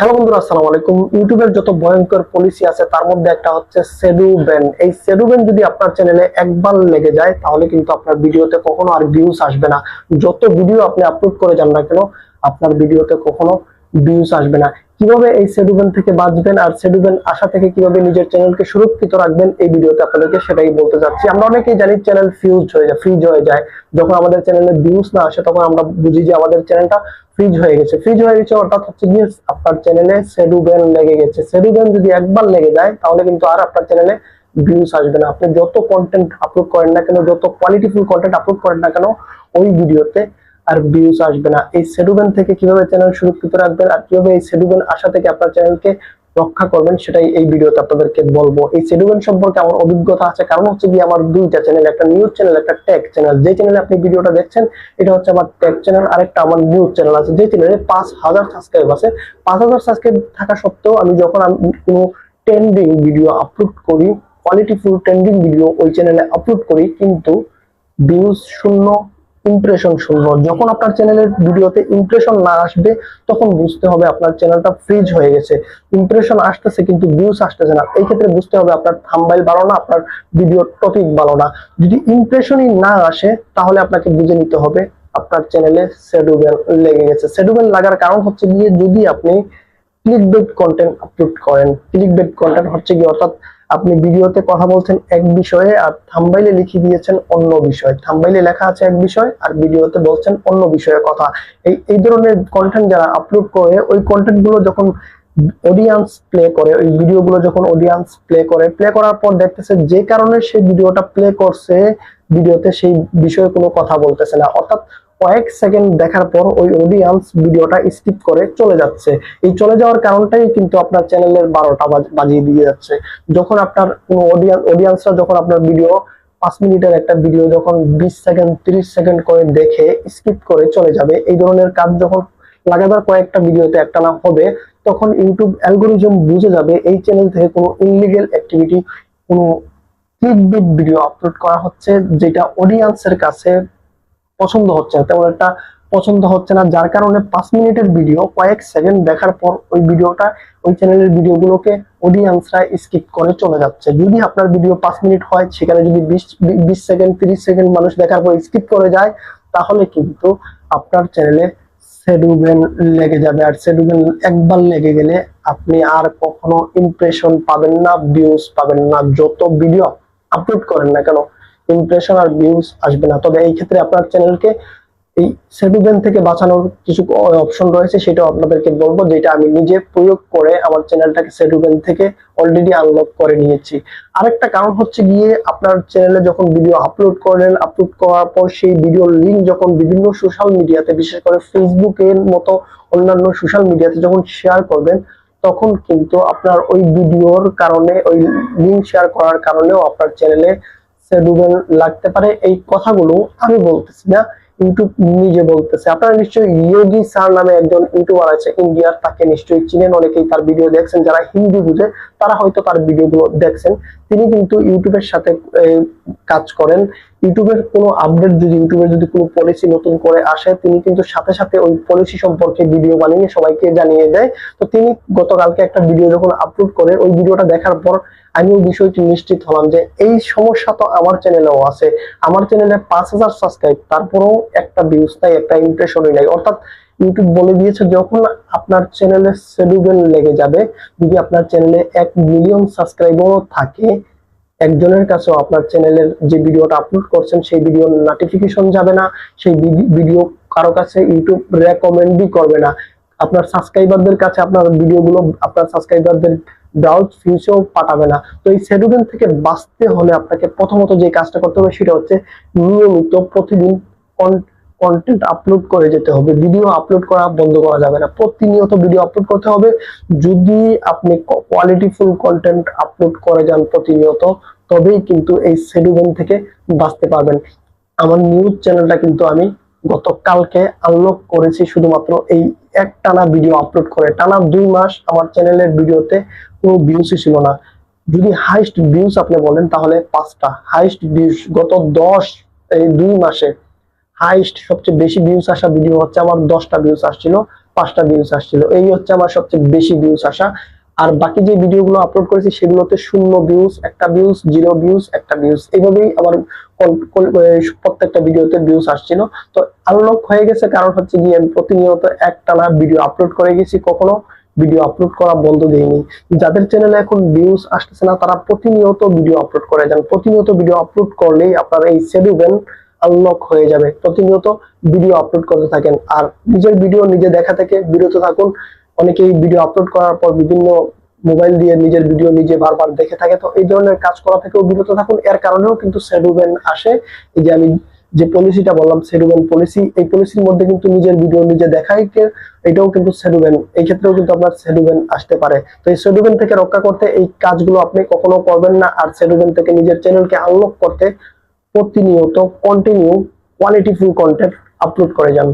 Hello বন্ধুরা, আসসালামু আলাইকুম। ইউটিউবের যত ভয়ঙ্কর পলিসি আছে, তার মধ্যে একটা হচ্ছে সেডু ব্যান এই সেডু ব্যান যদি আপনার চ্যানেলে একবার লেগে যায়, তাহলে কিন্তু আপনার ভিডিওতে কখনো আর ভিউজ আসবে না। যত ভিডিও আপনি আপলোড করে যান না কেন, আপনার ভিডিওতে কখনো ভিউজ আসবে না। কীভাবে এই সেডুবেন থেকে বাঁচবেন আর সেডুবেন আসা থেকে কীভাবে নিজের চ্যানেলকে সুরক্ষিত রাখবেন এই ভিডিওতে আপনাদেরকে সেটাই বলতে যাচ্ছি। আমরা অনেকেই জানি চ্যানেল ফিউজ হয়ে যায় ফ্রিজ হয়ে যায়। যখন আমাদের চ্যানেলে ভিউজ না আসে, তখন আমরা বুঝি যে আমাদের চ্যানেলটা ফ্রিজ হয়ে গেছে। ফ্রিজ হয়ে গেছে অর্থাৎ হচ্ছে গিয়ে আপনার চ্যানেলে সেডুবেন লেগে গেছে। সেডুবেন যদি একবার লেগে যায়, তাহলে কিন্তু আর আপনার চ্যানেলে ভিউজ আসবে না। আপনি যত কন্টেন্ট আপলোড করেন না কেন, যত কোয়ালিটিফুল কন্টেন্ট আপলোড করেন না কেন, ওই ভিডিওতে আর ভিউজ আসবে না। এই সেডুবেন থেকে কীভাবে চ্যানেল সুরক্ষিত রাখবেন আর কীভাবে এই সেডুবেন আসা থেকে আপনার চ্যানেলকে রক্ষা করবেন, সেটাই এই ভিডিওতে আপনাদেরকে বলব। এই সেডুবেন সম্পর্কে আমার অভিজ্ঞতা আছে, কারণ হচ্ছে কি আমার দুইটা চ্যানেল একটা নিউজ চ্যানেল একটা টেক চ্যানেল যে চ্যানেলে আপনি ভিডিওটা দেখছেন, এটা হচ্ছে আমার টেক চ্যানেল আরেকটা আমার নিউজ চ্যানেল আছে। যে চ্যানেলে পাঁচ হাজার সাবস্ক্রাইব আছে। পাঁচ হাজার সাবস্ক্রাইব থাকা সত্ত্বেও আমি যখন আমি কোনো ট্রেন্ডিং ভিডিও আপলোড করি কোয়ালিটিফুল ট্রেন্ডিং ভিডিও ওই চ্যানেলে আপলোড করি, কিন্তু ভিউজ শূন্য ইমপ্রেশন শূন্য যখন আপনার চ্যানেলের ভিডিওতে ইমপ্রেশন না আসবে, তখন বুঝতে হবে আপনার চ্যানেলটা ফ্রিজ হয়ে গেছে। ইমপ্রেশন আসতেছে কিন্তু ভিউজ আসতেছে না। এই ক্ষেত্রে বুঝতে হবে আপনার থাম্বাইল ভালো না, আপনার ভিডিও টপিক ভালো না। যদি ইমপ্রেশনই না আসে, তাহলে আপনাকে বুঝে নিতে হবে আপনার চ্যানেলে সেডুবেল লেগে গেছে। সেডুবেল লাগার কারণ হচ্ছে গিয়ে যদি আপনি ক্লিক ক্লিকবেট কন্টেন্ট আপলোড করেন। ক্লিকবেট কন্টেন্ট হচ্ছে কি অর্থাৎ আপনি ভিডিওতে কথা বলছেন এক বিষয়ে আর থাম্বাইলে লিখে দিয়েছেন অন্য বিষয়। থাম্বাইলে লেখা আছে এক বিষয় আর ভিডিওতে বলছেন অন্য বিষয়ে কথা। এই এই ধরনের কন্টেন্ট যারা আপলোড করে, ওই কন্টেন্টগুলো যখন অডিয়েন্স প্লে করে, ওই ভিডিওগুলো যখন অডিয়েন্স প্লে করে প্লে করার পর দেখতেছে যে কারণে সেই ভিডিওটা প্লে করছে ভিডিওতে সেই বিষয়ে কোনো কথা বলতেছে না। অর্থাৎ কয়েক সেকেন্ড দেখার পর ওই অডিয়েন্স ভিডিওটা স্কিপ করে চলে যাচ্ছে। এই চলে যাওয়ার কারণটাই কিন্তু আপনার চ্যানেলের বারোটা বাজিয়ে দিয়ে যাচ্ছে। যখন আপনার কোনো অডিয়েন্স অডিয়েন্সরা যখন আপনার ভিডিও পাঁচ মিনিটের একটা ভিডিও যখন বিশ সেকেন্ড, তিরিশ সেকেন্ড করে দেখে স্কিপ করে চলে যাবে, এই ধরনের কাজ যখন লাগাতার কয়েকটা ভিডিওতে একটা না হবে, তখন ইউটিউব অ্যালগোরিজম বুঝে যাবে এই চ্যানেল থেকে কোনো ইনলিগেল অ্যাক্টিভিটি কোনো ক্লিকবিট ভিডিও আপলোড করা হচ্ছে, যেটা অডিয়েন্সের কাছে পছন্দ হচ্ছে না, তেমন একটা পছন্দ হচ্ছে না। যার কারণে পাঁচ মিনিটের ভিডিও কয়েক সেকেন্ড দেখার পর ওই ভিডিওটা ওই চ্যানেলের ভিডিওগুলোকে অডিয়েন্সরা স্কিপ করে চলে যাচ্ছে। যদি আপনার ভিডিও পাঁচ মিনিট হয়, সেখানে যদি বিশ বিশ সেকেন্ড তিরিশ সেকেন্ড মানুষ দেখার পর স্কিপ করে যায়, তাহলে কিন্তু আপনার চ্যানেলে সেডুবেন লেগে যাবে। আর সেডুবেন একবার লেগে গেলে আপনি আর কখনো ইমপ্রেশন পাবেন না ভিউজ পাবেন না। যত ভিডিও আপলোড করেন না কেন ইমপ্রেশন আর ভিউজ আসবে না। তবে এই ক্ষেত্রে আপনার চ্যানেলকে এই সেডুবেন থেকে বাঁচানোর কিছু অপশন রয়েছে সেটা আপনাদেরকে বলব, যেটা আমি নিজে প্রয়োগ করে আমার চ্যানেলটাকে সেডুবেন থেকে অলরেডি আনলক করে নিয়েছি। আরেকটা কারণ হচ্ছে গিয়ে আপনার চ্যানেলে যখন ভিডিও আপলোড করেন আপলোড করার পর সেই ভিডিওর লিঙ্ক যখন বিভিন্ন সোশ্যাল মিডিয়াতে বিশেষ করে ফেসবুকের মতো অন্যান্য সোশ্যাল মিডিয়াতে যখন শেয়ার করবেন, তখন কিন্তু আপনার ওই ভিডিওর কারণে, ওই লিঙ্ক শেয়ার করার কারণেও আপনার চ্যানেলে সেডুবেন লাগতে পারে, এই কথাগুলো আমি বলতেছি না ইউটিউব নিজে বলতেছে। আপনারা নিশ্চয়ই ইয়োগি স্যার নামে একজন ইউটিউবার আছে ইন্ডিয়ার তাকে নিশ্চয়ই চিনেন, অনেকেই তার ভিডিও দেখছেন, যারা হিন্দি বুঝে, তারা হয়তো তার ভিডিওগুলো দেখছেন। তিনি কিন্তু ইউটিউবের সাথে কাজ করেন। ইউটিউবের কোনো আপডেট যদি ইউটিউবের যদি কোনো পলিসি নতুন করে আসে, তিনি কিন্তু সাথে সাথে ওই পলিসি সম্পর্কে ভিডিও বানিয়ে সবাইকে জানিয়ে দেয়। তো তিনি গতকালকে একটা ভিডিও যখন আপলোড করে, ওই ভিডিওটা দেখার পর আমি ওই বিষয়টি নিশ্চিত হলাম যে এই সমস্যা তো আমার চ্যানেলেও আছে। আমার চ্যানেলে পাঁচ হাজার সাবস্ক্রাইব তারপরেও একটা ভিউজ নাই, একটা ইমপ্রেশনই নাই। অর্থাৎ ইউটিউব বলে দিয়েছে, যখন আপনার চ্যানেলে সেডুবেল লেগে যাবে, যদি আপনার চ্যানেলে এক মিলিয়ন সাবস্ক্রাইবারও থাকে, একজনের কাছেও আপনার চ্যানেলের যে ভিডিওটা আপলোড করছেন, সেই ভিডিওর নোটিফিকেশন যাবে না, সেই ভিডিও কারও কাছে ইউটিউব রেকমেন্ডই করবে না। আপনার সাবস্ক্রাইবারদের কাছে আপনার ভিডিওগুলো আপনার সাবস্ক্রাইবারদের ব্রাউজ ফিউচারও পাঠাবে না। তো এই সেডুবেল থেকে বাঁচতে হলে আপনাকে প্রথমত যে কাজটা করতে হবে সেটা হচ্ছে নিয়মিত প্রতিদিন কন্টেন্ট আপলোড করে যেতে হবে। ভিডিও আপলোড করা বন্ধ করা যাবে না। প্রতিনিয়ত ভিডিও আপলোড করতে হবে। যদি আপনি কোয়ালিটিফুল কন্টেন্ট আপলোড করে যান প্রতিনিয়ত, তবেই কিন্তু এই সেডুবেন থেকে বাঁচতে পারবেন। আমার নিউজ চ্যানেলটা কিন্তু আমি গতকালকে আনলক করেছি শুধুমাত্র এই এক টানা ভিডিও আপলোড করে। টানা দুই মাস আমার চ্যানেলের ভিডিওতে কোনো ভিউসই ছিল না। যদি হাইস্ট ভিউজ আপনি বলেন, তাহলে পাঁচটা। হাইস্ট ভিউজ গত দশ, এই দুই মাসে হাইস্ট সবচেয়ে বেশি ভিউজ আসা ভিডিও হচ্ছে আমার দশটা ভিউজ আসছিল, পাঁচটা ভিউজ আসছিল। এই হচ্ছে আমার সবচেয়ে বেশি ভিউজ আসা। আর বাকি যে ভিডিওগুলো আপলোড করেছি সেগুলোতে শূন্য ভিউজ একটা ভিউজ জিরো ভিউজ একটা ভিউজ এইভাবেই আমার প্রত্যেকটা ভিডিওতে ভিউজ আসছিল। তো আনলক হয়ে গেছে কারণ হচ্ছে গিয়ে আমি প্রতিনিয়ত একটানা ভিডিও আপলোড করে গেছি, কখনো ভিডিও আপলোড করা বন্ধ দেয়নি যাদের চ্যানেলে এখন ভিউজ আসতেছে না, তারা প্রতিনিয়ত ভিডিও আপলোড করে যান। প্রতিনিয়ত ভিডিও আপলোড করলেই আপনার এই সেডুবেন আনলক হয়ে যাবে। প্রতিনিয়ত ভিডিও আপলোড করতে থাকেন। আর নিজের ভিডিও নিজে দেখা থেকে বিরত থাকুন। অনেকেই ভিডিও আপলোড করার পর বিভিন্ন মোবাইল দিয়ে নিজের ভিডিও নিজে বারবার দেখে থাকে। তো এই ধরনের কাজ করা থেকেও বিরত থাকুন। এর কারণেও কিন্তু সেডুবেন আসে। এই যে আমি যে পলিসিটা বললাম সেডুবেন পলিসি এই পলিসির মধ্যে কিন্তু নিজের ভিডিও নিজে দেখাই এটাও কিন্তু সেডুবেন এই ক্ষেত্রেও কিন্তু আপনার সেডুবেন আসতে পারে। তো এই সেডুবেন থেকে রক্ষা করতে এই কাজগুলো আপনি কখনো করবেন না। আর সেডুবেন থেকে নিজের চ্যানেলকে আনলক করতে প্রতিনিয়ত কন্টিনিউ কোয়ালিটিফুল কন্টেন্ট আপলোড করে যান।